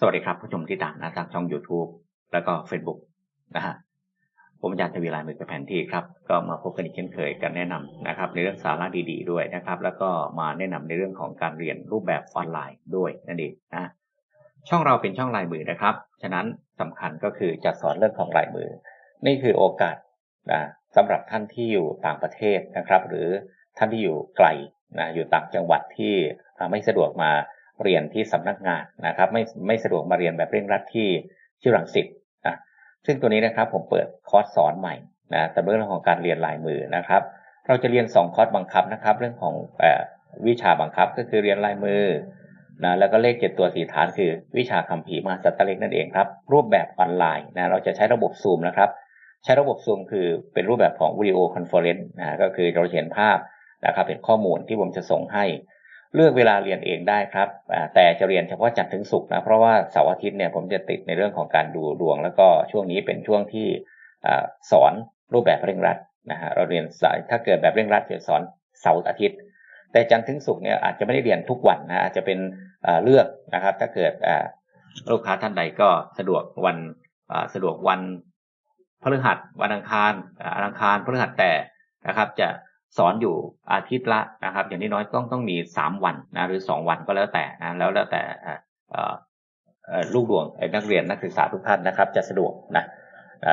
สวัสดีครับผู้ชมที่ตามนะทางช่อง YouTube แล้วก็ Facebook นะฮะผมอาจารย์ทวีลายมือกับแผนที่ครับ ก็มาพบกันอีกเช่นเคยกันแนะนำนะครับ ในเรื่องสาระดีๆ ด้วยนะครับ แล้วก็มาแนะนำในเรื่องของการเรียนรูปแบบออนไลน์ด้วยนั่นเองนะช่องเราเป็นช่องลายมือนะครับ ฉะนั้นสำคัญก็คือจะสอนเรื่องของลายมือ นี่คือโอกาสนะสำหรับท่านที่อยู่ต่างประเทศนะครับ หรือท่านที่อยู่ไกลนะอยู่ต่างจังหวัดที่ไม่สะดวกมา เรียนที่สำนักงานนะครับ ไม่ไม่สะดวกมาเรียนแบบเร่งรัดที่ที่รังสิตนะซึ่งตัวนี้นะครับผมเปิดคอร์สสอนใหม่นะแต่เรื่องของการเรียนลายมือนะครับ เราจะเรียน 2 คอร์สบังคับนะครับ เรื่องของวิชาบังคับก็คือเรียนลายมือนะแล้วก็เลขเจ็ดตัวสีฐานคือวิชาคัมภีร์มาสัตเลขนั่นเองครับ รูปแบบออนไลน์นะเราจะใช้ระบบซูมนะครับ ใช้ระบบซูมคือเป็นรูปแบบของวิดีโอคอนเฟอเรนซ์นะก็คือเราเห็นภาพนะครับเป็นข้อมูลที่ผมจะส่งให้ เลือกเวลาเรียนเองได้ครับ แต่จะเรียนเฉพาะจันทร์ถึงศุกร์นะ เพราะว่าเสาร์อาทิตย์เนี่ยผมจะติดในเรื่องของการดูดวง แล้วก็ช่วงนี้เป็นช่วงที่สอนรูปแบบเร่งรัดนะฮะ เราเรียนสายถ้าเกิดแบบเร่งรัดจะสอนเสาร์อาทิตย์ แต่จันทร์ถึงศุกร์เนี่ยอาจจะไม่ได้เรียนทุกวันนะ อาจจะเป็นเลือกนะครับ ถ้าเกิดลูกค้าท่านใดก็สะดวกวันสะดวกวันพฤหัสวันอังคารอังคารพฤหัสแต่นะครับ จะ สอนอยู่อาทิตย์ละนะครับ อย่างน้นอยต้องต้องมีสามวันนะหรือสองวันก็แล้วแต่นะแล้วแล้วแต่ลูกดวงนักเรียนนักศึกษาทุกท่านนะครับ จะสะดวกนะ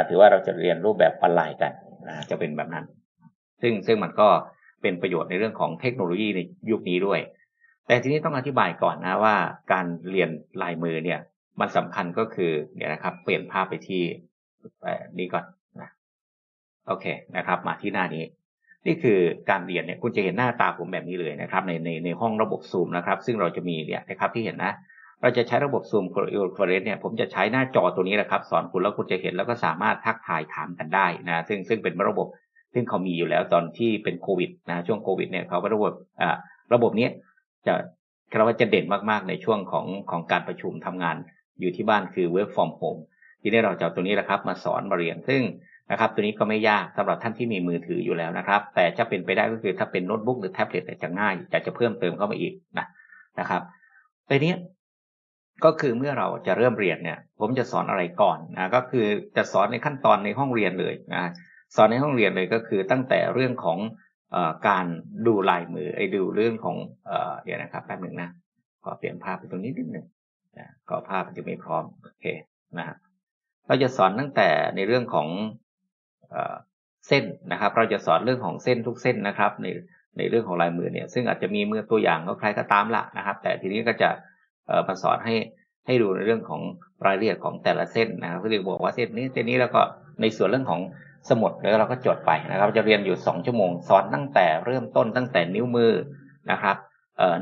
ถือว่าเราจะเรียนรูปแบบออนไลน์กันนะจะเป็นแบบนั้น ซึ่งซึ่งมันก็เป็นประโยชน์ในเรื่องของเทคโนโลยีในยุคนี้ด้วย แต่ทีนี้ต้องอธิบายก่อนนะว่าการเรียนลายมือเนี่ย มันสำคัญก็คือเนี่ยนะครับ เปลี่ยนภาพไปที่นี้ก่อนนะโอเคนะครับ มาที่หน้านี้ นี่คือการเรียนเนี่ยคุณจะเห็นหน้าตาผมแบบนี้เลยนะครับในในในห้องระบบซูมนะครับ ซึ่งเราจะมีเนี่ยนะครับที่เห็นนะ เราจะใช้ระบบซูมโคเรสเนี่ยผมจะใช้หน้าจอตัวนี้นะครับ สอนคุณแล้วคุณจะเห็นแล้วก็สามารถทักทายถามกันได้นะซึ่งซึ่งเป็นระบบซึ่งเขามีอยู่แล้วตอนที่เป็นโควิดนะช่วงโควิดเนี่ยเขาระบบอ่าระบบนี้จะเราว่าจะเด่นมากๆในช่วงของของการประชุมทำงานอยู่ที่บ้านคือ work from home ทีนี้เราจะเอาตัวนี้แหละครับมาสอนมาเรียนซึ่ง นะครับตัวนี้ก็ไม่ยากสำหรับท่านที่มีมือถืออยู่แล้วนะครับ แต่จะเป็นไปได้ก็คือถ้าเป็นโน้ตบุ๊กหรือแท็บเล็ตจะง่ายจะจะเพิ่มเติมเข้ามาอีกนะนะครับทีนี้ก็คือเมื่อเราจะเริ่มเรียนเนี่ย ผมจะสอนอะไรก่อนนะก็คือจะสอนในขั้นตอนในห้องเรียนเลยนะสอนในห้องเรียนเลยก็คือตั้งแต่เรื่องของอการดูลายมือไอ้ดูเรื่องของเดี๋ยวนะครับแป๊บหนึ่งนะขอเปลี่ยนภาพไปตรงนี้นิดหนึ่งนะก็ภาพมันจะไม่พร้อมโอเคนะเราจะสอนตั้งแต่ในเรื่องของ เส้นนะครับ เราจะสอนเรื่องของเส้นทุกเส้นนะครับในในเรื่องของลายมือเนี่ย ซึ่งอาจจะมีมือตัวอย่างก็ใครก็ตามละนะครับ แต่ทีนี้ก็จะมาสอนให้ให้ดูในเรื่องของรายละเอียดของแต่ละเส้นนะครับเรียกบอกว่าเส้นนี้เส้นนี้แล้วก็ในส่วนเรื่องของสมุดแล้วเราก็จดไปนะครับ จะเรียนอยู่ 2 ชั่วโมงสอนตั้งแต่เริ่มต้นตั้งแต่นิ้วมือนะครับ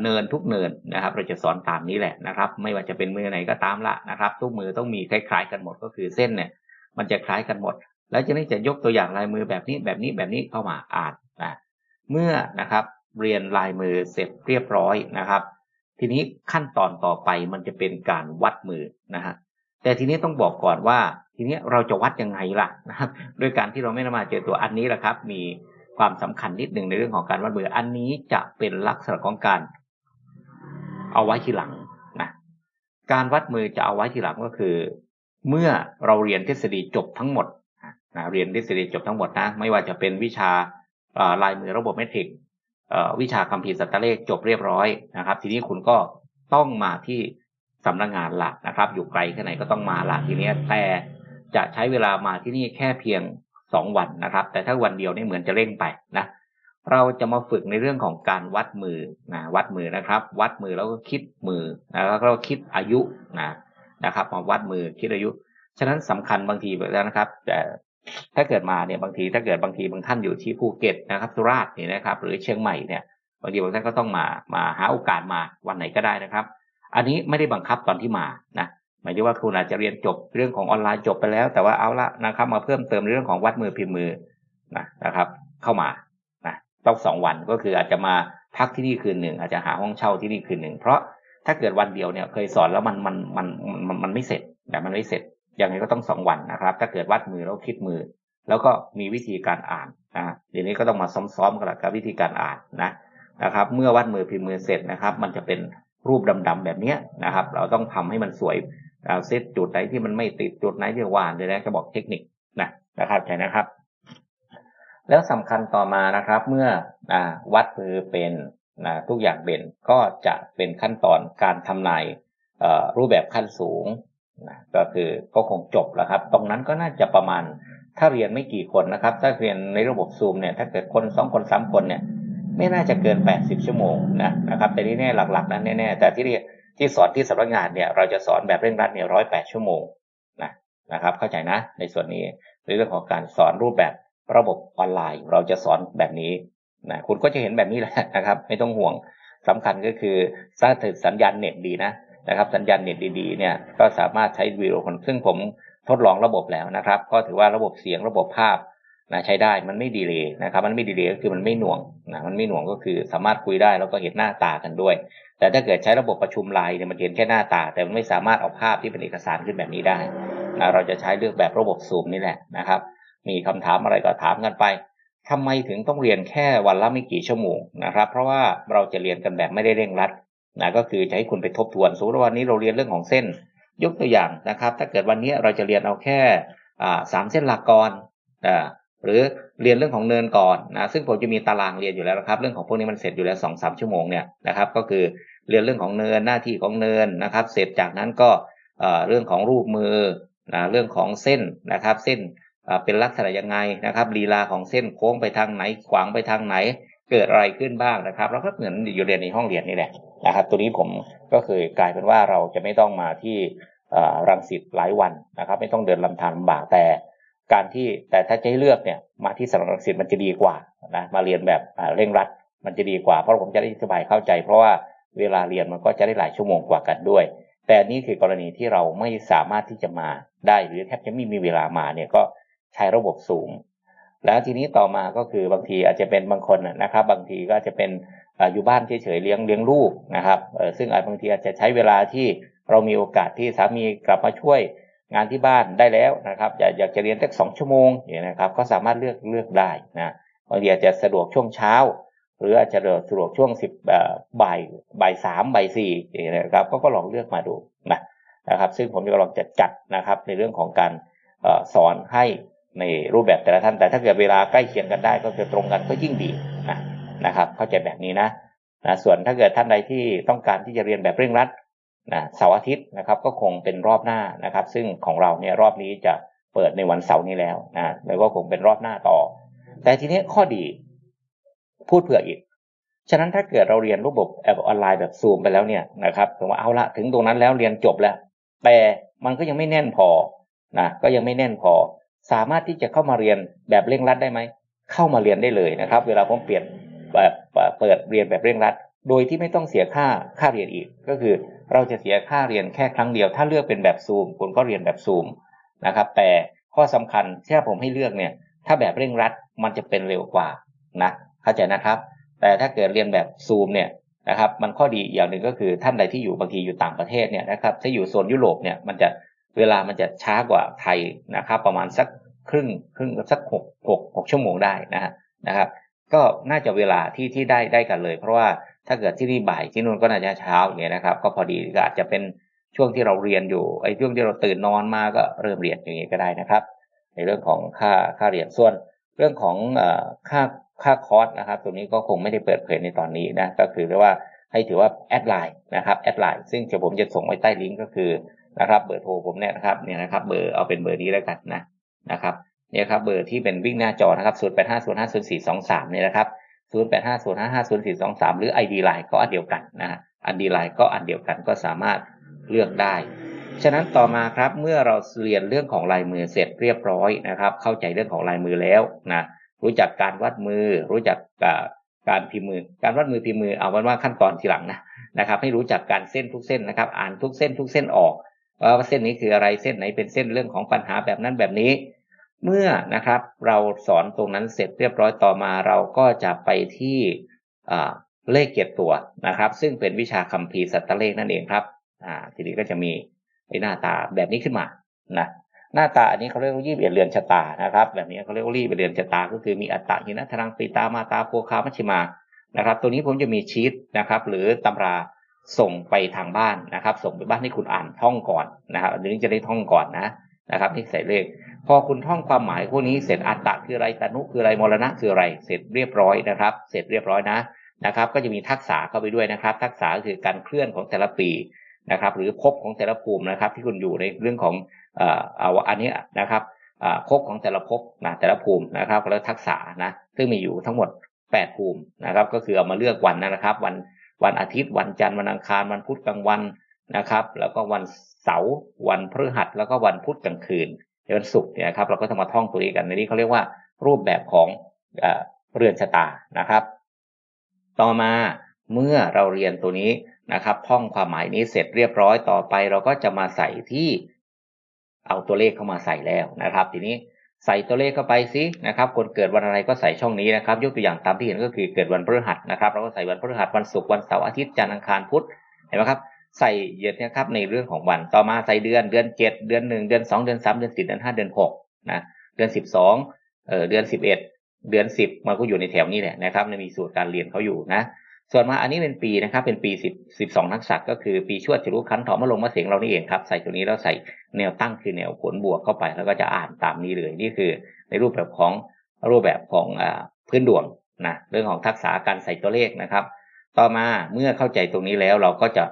เนินทุกเนินนะครับ เราจะสอนตามนี้แหละนะครับ ไม่ว่าจะเป็นมือไหนก็ตามละนะครับ ทุกมือต้องมีคล้าย ๆ กันหมดก็คือเส้นเนี่ย มันจะคล้ายกันหมด แล้วจะนี้จะยกตัวอย่างลายมือแบบนี้แบบนี้แบบนี้เข้ามาอ่านนะเมื่อนะครับเรียนลายมือเสร็จเรียบร้อยนะครับ ทีนี้ขั้นตอนต่อไปมันจะเป็นการวัดมือนะฮะแต่ทีนี้ต้องบอกก่อนว่า ทีนี้เราจะวัดยังไงล่ะนะครับด้วยการที่เราไม่ได้มาเจอตัวอันนี้แหละครับ มีความสำคัญนิดหนึ่งในเรื่องของการวัดมืออันนี้จะเป็นลักษณะของการ เอาไว้ทีหลังนะการวัดมือจะเอาไว้ทีหลังก็คือ เมื่อเราเรียนทฤษฎีจบทั้งหมด นะเรียนทฤษฎีจบทั้งหมดนะ ไม่ว่าจะเป็นวิชาลายมือระบบเมทริกวิชาคัมภีร์สัตว์เลขจบเรียบร้อยนะครับ ทีนี้คุณก็ต้องมาที่สำนักงงานละนะครับ อยู่ไกลแค่ไหนก็ต้องมาละทีนี้แต่จะใช้เวลามาที่นี่แค่เพียงสองวันนะครับ แต่ถ้าวันเดียวนี่เหมือนจะเร่งไปนะเราจะมาฝึกในเรื่องของการวัดมือนะวัดมือนะครับ วัดมือแล้วก็คิดมือนะแล้วก็คิดอายุนะนะครับ มาวัดมือคิดอายุ ฉะนั้นสำคัญบางทีแบบนะครับแต่ ถ้าเกิดมาเนี่ยบางทีถ้าเกิดบางทีบางท่านอยู่ที่ภูเก็ตนะครับสุราษฎร์นี่นะครับ หรือเชียงใหม่เนี่ยบางทีบางท่านก็ต้องมามาหาโอกาสมาวันไหนก็ได้นะครับ อันนี้ไม่ได้บังคับตอนที่มานะหมายถึงว่าคุณอาจจะเรียนจบเรื่องของออนไลน์จบไปแล้ว แต่ว่าเอาละนะครับ มาเพิ่มเติมเรื่องของวัดมือพิมพ์มือนะนะครับ เข้ามานะต้องสองวันก็คืออาจจะมาพักที่นี่คืนหนึ่งอาจจะหาห้องเช่าที่นี่คืนหนึ่งเพราะถ้าเกิดวันเดียวเนี่ยเคยสอนแล้วมันมันมันมันมันไม่เสร็จแต่มันไม่เสร็จ อยังไงก็ต้องสองวันนะครับ ถ้าเกิดวัดมือแล้วคิดมือ แล้วก็มีวิธีการอ่านนะเดี๋ยวนี้ก็ต้องมาซ้อมๆกันละกับวิธีการอ่านนะนะครับ เมื่อวัดมือพิมพ์มือเสร็จนะครับ มันจะเป็นรูปดำๆแบบนี้นะครับ เราต้องทำให้มันสวยเซตจุดไหนที่มันไม่ติดจุดไหนที่วานเลยนะจะบอกเทคนิคนะนะครับใช่นะครับ แล้วสำคัญต่อมานะครับ เมื่ออวัดมือเป็นนะทุกอย่างเป็นก็จะเป็นขั้นตอนการทำนายรูปแบบขั้นสูง นะก็คือก็คงจบแล้วครับ ตรงนั้นก็น่าจะประมาณ ถ้าเรียนไม่กี่คนนะครับ ถ้าเรียนในระบบซูมเนี่ย ถ้าเกิดคนสองคนสามคนเนี่ย ไม่น่าจะเกิน 80 ชั่วโมงนะนะครับ แต่ที่แน่หลักๆนั้นแน่ๆแต่ที่เรียนที่สอนที่สำนักงานเนี่ยเราจะสอนแบบเร่งรัดเนี่ยร้อยแปดชั่วโมงนะนะครับ เข้าใจนะในส่วนนี้ในเรื่องของการสอนรูปแบบระบบออนไลน์ เราจะสอนแบบนี้นะคุณก็จะเห็นแบบนี้แหละนะครับ ไม่ต้องห่วงสำคัญก็คือถ้าถึงสัญญาณเน็ตดีนะ นะครับสัญญาณเน็ตดีๆเนี่ยก็สามารถใช้วิดีโอคอนซึ่งผมทดลองระบบแล้วนะครับ ก็ถือว่าระบบเสียงระบบภาพนะใช้ได้มันไม่ดีเลยนะครับ มันไม่ดีเลยก็คือมันไม่หน่วงนะมันไม่หน่วงก็คือสามารถคุยได้แล้วก็เห็นหน้าตากันด้วย แต่ถ้าเกิดใช้ระบบประชุมไลน์เนี่ยมันเห็นแค่หน้าตา แต่มันไม่สามารถเอาภาพที่เป็นเอกสารขึ้นแบบนี้ได้นะเราจะใช้เลือกแบบระบบซูมนี่แหละนะครับ มีคำถามอะไรก็ถามกันไปทำไมถึงต้องเรียนแค่วันละไม่กี่ชั่วโมงนะครับ เพราะว่าเราจะเรียนกันแบบไม่ได้เร่งรัด นะก็คือจะให้คุณไปทบทวนสมมติว่าวันนี้เราเรียนเรื่องของเส้น ยกตัวอย่างนะครับ ถ้าเกิดวันนี้เราจะเรียนเอาแค่สามเส้นหลักก่อนหรือเรียนเรื่องของเนินก่อนนะซึ่งผมจะมีตารางเรียนอยู่แล้วนะครับ เรื่องของพวกนี้มันเสร็จอยู่แล้วสองสามชั่วโมงเนี่ยนะครับ ก็คือเรียนเรื่องของเนินหน้าที่ของเนินนะครับ เสร็จจากนั้นก็เรื่องของรูปมือนะเรื่องของเส้นนะครับ เส้นเป็นลักษณะยังไงนะครับลีลาของเส้นโค้งไปทางไหนขวางไปทางไหน เกิดอะไรขึ้นบ้างนะครับ เราก็เหมือนอยู่เรียนในห้องเรียนนี่แหละ นะครับ ตัวนี้ผมก็คือกลายเป็นว่าเราจะไม่ต้องมาที่รังสิตหลายวันนะครับ ไม่ต้องเดินลำธารลำบากแต่การที่แต่ถ้าจะให้เลือกเนี่ยมาที่สำนักรังสิตมันจะดีกว่านะมาเรียนแบบเร่งรัดมันจะดีกว่า เพราะผมจะได้อธิบายเข้าใจ เพราะว่าเวลาเรียนมันก็จะได้หลายชั่วโมงกว่ากันด้วย แต่นี่คือกรณีที่เราไม่สามารถที่จะมาได้หรือแทบจะไม่มีเวลามาเนี่ยก็ใช้ระบบสูง แล้วทีนี้ต่อมาก็คือบางทีอาจจะเป็นบางคนนะครับ บางทีก็จะเป็น อยู่บ้านเฉยๆเลี้ยงเลี้ยงลูกนะครับซึ่งอาจบางทีอาจจะใช้เวลาที่เรามีโอกาสที่สามีกลับมาช่วยงานที่บ้านได้แล้วนะครับอยากอยากจะเรียนสักสองชั่วโมงเนี่ยนะครับก็สามารถเลือกเลือกได้นะบางทีอาจจะสะดวกช่วงเช้า หรืออาจจะสะดวกช่วงสิบบ่ายบ่ายสามบ่ายสี่เนี่นะครับก็ก็ลองเลือกมาดูนะนะครับซึ่งผมจะลองจะจัดนะครับในเรื่องของการสอนให้ในรูปแบบแต่ละท่านแต่ถ้าเกิดเวลาใกล้เคียงกันได้ก็คือตรงกันก็ยิ่งดี นะครับ เข้าใจแบบนี้นะนะส่วนถ้าเกิดท่านใดที่ต้องการที่จะเรียนแบบเร่งรัดนะเสาร์อาทิตย์นะครับ ก็คงเป็นรอบหน้านะครับ ซึ่งของเราเนี่ยรอบนี้จะเปิดในวันเสาร์นี้แล้วนะแล้วก็คงเป็นรอบหน้าต่อ แต่ทีนี้ข้อดีพูดเผื่ออีก ฉะนั้นถ้าเกิดเราเรียนระบบแอปออนไลน์แบบซูมไปแล้วเนี่ยนะครับถึงว่าเอาละถึงตรงนั้นแล้วเรียนจบแล้ว แต่มันก็ยังไม่แน่นพอนะก็ยังไม่แน่นพอ สามารถที่จะเข้ามาเรียนแบบเร่งรัดได้ไหม เข้ามาเรียนได้เลยนะครับ เวลาผมเปลี่ยน แบบเปิดเรียนแบบเร่งรัด โดยที่ไม่ต้องเสียค่าค่าเรียนอีก ก็คือเราจะเสียค่าเรียนแค่ครั้งเดียว ถ้าเลือกเป็นแบบซูมคุณก็เรียนแบบซูมนะครับ แต่ข้อสำคัญที่ผมให้เลือกเนี่ย ถ้าแบบเร่งรัดมันจะเป็นเร็วกว่านะเข้าใจนะครับ แต่ถ้าเกิดเรียนแบบซูมเนี่ยนะครับมันข้อดีอย่างหนึ่งก็คือท่านใดที่อยู่บางทีอยู่ต่างประเทศเนี่ยนะครับถ้าอยู่โซนยุโรปเนี่ยมันจะเวลามันจะช้ากว่าไทยนะครับ ประมาณสักครึ่งครึ่งสักหกหกหกชั่วโมงได้นะฮะนะครับ ก็น่าจะเวลาที่ที่ได้ได้กันเลย เพราะว่าถ้าเกิดที่นี่บ่ายที่นู่นก็น่าจะเช้าอย่างเงี้ยนะครับ ก็พอดีก็อาจจะเป็นช่วงที่เราเรียนอยู่ไอ้ช่วงที่เราตื่นนอนมาก็เริ่มเรียนอย่างเงี้ยก็ได้นะครับ ในเรื่องของค่าค่าเรียนส่วน เรื่องของค่าค่าคอร์สนะครับตรงนี้ก็คงไม่ได้เปิดเผยในตอนนี้นะก็คือเรียกว่าให้ถือว่าแอดไลน์นะครับแอดไลน์ซึ่งเดี๋ยวผมจะส่งไว้ใต้ลิงก์ก็คือนะครับเบอร์โทรผมเนี่ยนะครับเนี่ยนะครับเบอร์เอาเป็นเบอร์นี้แล้วกันนะนะครับ เนี่ยครับเบอร์ที่เป็นวิ่งหน้าจอนะครับ 0 8 5 0 5 0 4 2 3เนี่ยนะครับ 0 8 5 0 5 5 0 4 2 3 หรือ ID Line ก็อันเดียวกันนะฮะ ID Line ก็อันเดียวกันก็สามารถเลือกได้ ฉะนั้นต่อมาครับเมื่อเราเรียนเรื่องของลายมือเสร็จเรียบร้อยนะครับ เข้าใจเรื่องของลายมือแล้วนะรู้จักการวัดมือ รู้จักการพิมพ์มือ การวัดมือพิมพ์มือเอาเป็นว่าขั้นตอนทีหลังนะนะครับให้รู้จักการเส้นทุกเส้นนะครับ อ่านทุกเส้นทุกเส้นออกว่าเส้นนี้คืออะไรเส้นไหนเป็นเส้นเรื่องของปัญหาแบบนั้นแบบนี้ เมื่อนะครับเราสอนตรงนั้นเสร็จเรียบร้อยต่อมาเราก็จะไปที่เลขเกียรตัวนะครับ ซึ่งเป็นวิชาคัมภีร์สัตตเลขนั่นเองครับทีนี้ก็จะมีหน้าตาแบบนี้ขึ้นมานะหน้าตาอันนี้เขาเรียกว่ายี่สิบเอ็ดเรือนชะตานะครับ แบบนี้เขาเรียกว่ายี่สิบเอ็ดเรือนชะตา ก็คือมีอัตตาหินะทรังปีตามาตาโพคามัชชิมานะครับ ตัวนี้ผมจะมีชีตนะครับ หรือตำราส่งไปทางบ้านนะครับ ส่งไปบ้านให้คุณอ่านท่องก่อนนะครับอันนี้จะได้ท่องก่อนนะนะครับที่ใส่เลข พอคุณท่องความหมายพวกนี้เสร็จอัตตะคืออะไรตนุคืออะไรมรณะคืออะไร เสร็จเรียบร้อยนะครับ เสร็จเรียบร้อยนะนะครับ ก็จะมีทักษะเข้าไปด้วยนะครับ ทักษะคือการเคลื่อนของแต่ละปีนะครับ หรือภพของแต่ละภูมินะครับ ที่คุณอยู่ในเรื่องของเอ่อเอาอันนี้นะครับอ่าภพของแต่ละภพนะแต่ละภูมินะครับแล้วทักษะนะซึ่งมีอยู่ทั้งหมด 8 ภูมินะครับ ก็คือเอามาเลือกวันนะครับ วันวันอาทิตย์ วันจันทร์วันอังคารวันพุธกลางวันนะครับ แล้วก็วันเสาร์วันพฤหัสแล้วก็วันพุธกลางคืน วันศุกร์เนี่ยครับเราก็จะมาท่องตัวนี้กันในนี้เขาเรียกว่ารูปแบบของเอ่อเรือนชะตานะครับ ต่อมาเมื่อเราเรียนตัวนี้นะครับ ท่องความหมายนี้เสร็จเรียบร้อยต่อไป เราก็จะมาใส่ที่เอาตัวเลขเข้ามาใส่แล้วนะครับ ทีนี้ใส่ตัวเลขเข้าไปสินะครับ คนเกิดวันอะไรก็ใส่ช่องนี้นะครับ ยกตัวอย่างตามที่เห็นก็คือเกิดวันพฤหัสนะครับ เราก็ใส่วันพฤหัสวันศุกร์วันเสาร์อาทิตย์จันทร์อังคารพุธเห็นไหมครับ ใส่เยอะนะครับในเรื่องของวันต่อมาใส่เดือนเดือนเจ็ดเดือนหนึ่งเดือนสองเดือนสามเดือนสี่เดือนห้าเดือนหกนะเดือนสิบสองเออเดือนสิบเอ็ดเดือนสิบมันก็อยู่ในแถวนี้แหละนะครับมันมีสูตรการเรียนเขาอยู่นะ ส่วนมาอันนี้เป็นปีนะครับ เป็นปีสิบสิบสองนักษัตร์ก็คือปีชวดฉลูคันถอมมะลงมะเสียงเรานี่เองครับใส่ตัวนี้แล้วใส่แนวตั้งคือแนวผลบวกเข้าไป แล้วก็จะอ่านตามนี้เลยนี่คือในรูปแบบของรูปแบบของอพื้นดวงนะเรื่องของทักษะการใส่ตัวเลขนะครับ ต่อมาเมื่อเข้าใจตรงนี้แล้วเราก็จะ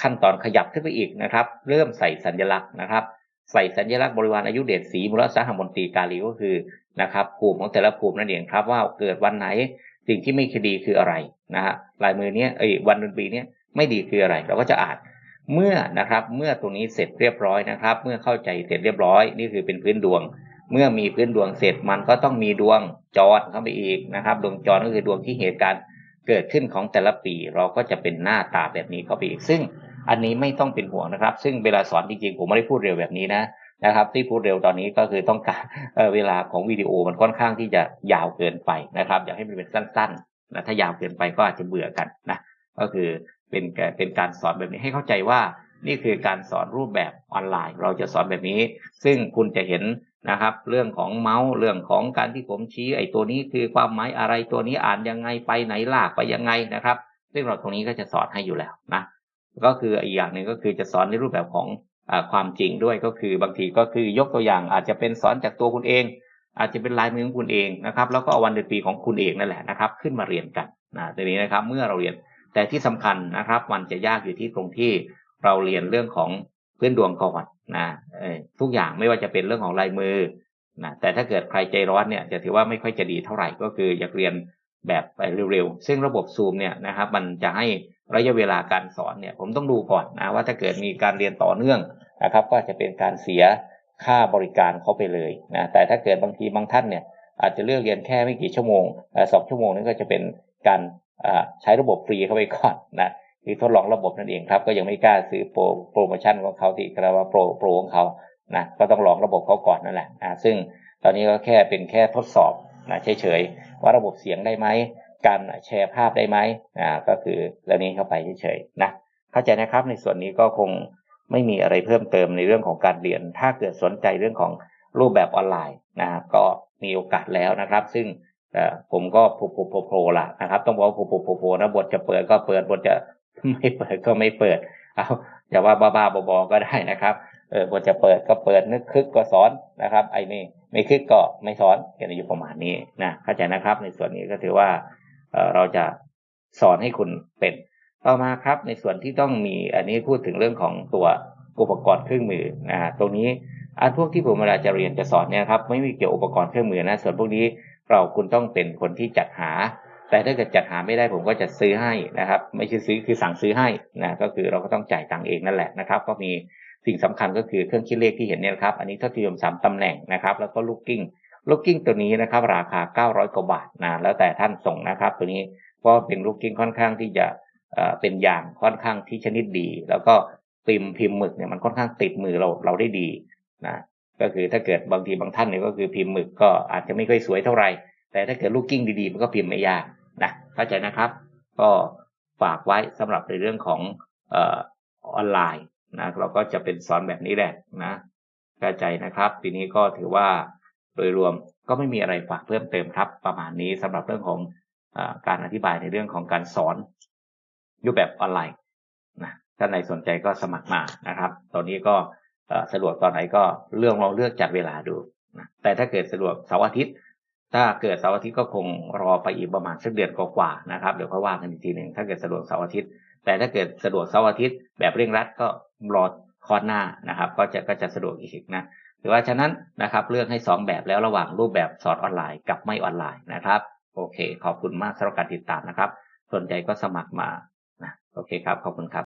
ขั้นตอนขยับขึ้นไปอีกนะครับ เริ่มใส่สัญลักษณ์นะครับ ใส่สัญลักษณ์บริวารอายุเดชสีมูลสหมนตรีกาลีก็คือนะครับภูมิของแต่ละภูมินั่นเองครับว่าเกิดวันไหนสิ่งที่ไม่คดีคืออะไรนะฮะลายมือเนี้ยเอ้วันเดือนปีเนี้ยไม่ดีคืออะไร เราก็จะอ่านเมื่อนะครับเมื่อตรงนี้เสร็จเรียบร้อยนะครับ เมื่อเข้าใจเสร็จเรียบร้อย นี่คือเป็นพื้นดวง เมื่อมีพื้นดวงเสร็จมันก็ต้องมีดวงจรเข้าไปอีกนะครับ ดวงจรก็คือดวงที่เหตุการณ์ เกิดขึ้นของแต่ละปีเราก็จะเป็นหน้าตาแบบนี้เข้าไปอีก ซึ่งอันนี้ไม่ต้องเป็นห่วงนะครับ ซึ่งเวลาสอนจริงๆ ผมไม่ได้พูดเร็วแบบนี้นะนะครับ ที่พูดเร็วตอนนี้ก็คือต้องการเเวลาของวิดีโอมันค่อนข้างที่จะยาวเกินไปนะครับ อยากให้มันเป็นสั้นๆนะถ้ายาวเกินไปก็อาจจะเบื่อกันนะก็คือเป็นเป็นการสอนแบบนี้ให้เข้าใจว่านี่คือการสอนรูปแบบออนไลน์ เราจะสอนแบบนี้ ซึ่งคุณจะเห็น นะครับ เรื่องของเมาส์เรื่องของการที่ผมชี้ไอ้ตัวนี้คือความหมายอะไรตัวนี้อ่านยังไงไปไหนลากไปยังไงนะครับซึ่งเราตรงนี้ก็จะสอนให้อยู่แล้วนะก็คืออีกอย่างหนึ่งก็คือจะสอนในรูปแบบของอความจริงด้วยก็คือบางทีก็คือยกตัวอย่างอาจจะเป็นสอนจากตัวคุณเอง อาจจะเป็นลายมือของคุณเองนะครับ แล้วก็เอาวันเดือนปีของคุณเองนั่นแหละนะครับ ขึ้นมาเรียนกันนะทีนี้นะครับเมื่อเราเรียนแต่ที่สำคัญนะครับ มันจะยากอยู่ที่ตรงที่เราเรียนเรื่องของพื้นดวงก่อน นะทุกอย่างไม่ว่าจะเป็นเรื่องของลายมือนะแต่ถ้าเกิดใครใจร้อนเนี่ยจะถือว่าไม่ค่อยจะดีเท่าไหร่ก็คืออยากเรียนแบบไปเร็วๆ ซึ่งระบบซูมเนี่ยนะครับมันจะให้ระยะเวลาการสอนเนี่ยผมต้องดูก่อนนะว่าถ้าเกิดมีการเรียนต่อเนื่องนะครับก็จะเป็นการเสียค่าบริการเขาไปเลยนะแต่ถ้าเกิดบางทีบางท่านเนี่ยอาจจะเลือกเรียนแค่ไม่กี่ชั่วโมงสองชั่วโมงนั้นก็จะเป็นการใช้ระบบฟรีเข้าไปก่อนนะ คือทดลองระบบนั่นเองครับ ก็ยังไม่กล้าซื้อโปรโปรโมชั่นของเขาที่เรียกว่าโปรโปรของเขานะก็ต้องลองระบบเขาก่อนนั่นแหละนะซึ่งตอนนี้ก็แค่เป็นแค่ทดสอบนะเฉยๆว่าระบบเสียงได้ไหมการแชร์ภาพได้ไหมอ่าก็คือเรื่องนี้เข้าไปเฉยๆนะเข้าใจนะครับในส่วนนี้ก็คงไม่มีอะไรเพิ่มเติมในเรื่องของการเรียน ถ้าเกิดสนใจเรื่องของรูปแบบออนไลน์นะก็มีโอกาสแล้วนะครับ ซึ่งผมก็โผล่โผล่ละนะครับ ต้องบอกว่าโผล่โผล่โผล่นะบทจะเปิดก็เปิดบทจะ ไม่เปิดก็ไม่เปิด เอาอย่าว่าบ้าๆบอๆก็ได้นะครับเออบทจะเปิดก็เปิดนึกคึกก็สอนนะครับ ไอ้นี่ไม่คึกก็ไม่สอนกันอยู่ประมาณนี้นะเข้าใจนะครับ ในส่วนนี้ก็ถือว่าเออเราจะสอนให้คุณเป็นต่อมาครับ ในส่วนที่ต้องมีอันนี้พูดถึงเรื่องของตัวอุปกรณ์เครื่องมือนะตรงนี้อันพวกที่ผมเวลาจะเรียนจะสอนเนี่ยครับ ไม่มีเกี่ยวอุปกรณ์เครื่องมือนะส่วนพวกนี้เราคุณต้องเป็นคนที่จัดหา แต่ถ้าเกิดจัดหาไม่ได้ผมก็จะซื้อให้นะครับ ไม่ใช่ซื้อคือสั่งซื้อให้นะก็คือเราก็ต้องจ่ายตังค์เองนั่นแหละนะครับ ก็มีสิ่งสำคัญก็คือเครื่องคิดเลขที่เห็นเนี่ยครับ อันนี้ทศนิยมสามตำแหน่งนะครับ แล้วก็ลูกกิ้งลูกกิ้งตัวนี้นะครับ ราคา 900กว่าบาทนะแล้วแต่ท่านส่งนะครับ ตัวนี้เพราะเป็นลูกกิ้งค่อนข้างที่จะเป็นอย่างค่อนข้างที่ชนิดดี แล้วก็พิมพ์พิมพ์หมึกเนี่ยมันค่อนข้างติดมือเราเราได้ดีนะก็คือถ้าเกิดบางทีบางท่านเนี่ยก็คือพิมพ์หมึกก็อาจจะไม่ค่อยสวยเท่าไหร่แต่ถ้าเกิดลูกกิ้งดีๆ มันก็พิมพ์ไม่ยาก นะเข้าใจนะครับ ก็ฝากไว้สำหรับในเรื่องของออนไลน์นะเราก็จะเป็นสอนแบบนี้แหละนะเข้าใจนะครับทีนี้ก็ถือว่าโดยรวมก็ไม่มีอะไรฝากเพิ่มเติมครับ ประมาณนี้สำหรับเรื่องของอการอธิบายในเรื่องของการสอนรูปแบบออนไลน์ท่าใดสนใจก็สมัครมานะครับ ตอนนี้ก็สะดวกตอนไหนก็เรื่องลองเลือกจัดเวลาดูนะแต่ถ้าเกิดสะดวกเสาร์อาทิตย์ ถ้าเกิดเสาร์อาทิตย์ก็คงรอไปอีกประมาณสักเดือนกว่าๆนะครับเดี๋ยวค่อยว่ากันอีกทีหนึ่งถ้าเกิดสะดวกเสาร์อาทิตย์ แต่ถ้าเกิดสะดวกเสาร์อาทิตย์ แบบเร่งรัดก็รอคอร์สหน้านะครับ ก็จะก็จะสะดวกอีกนะถือว่าฉะนั้นนะครับเลือกให้สองแบบแล้วระหว่างรูปแบบสอนออนไลน์กับไม่ออนไลน์นะครับ โอเค ขอบคุณมากสำหรับการติดตามนะครับ สนใจก็สมัครมานะโอเคครับ ขอบคุณครับ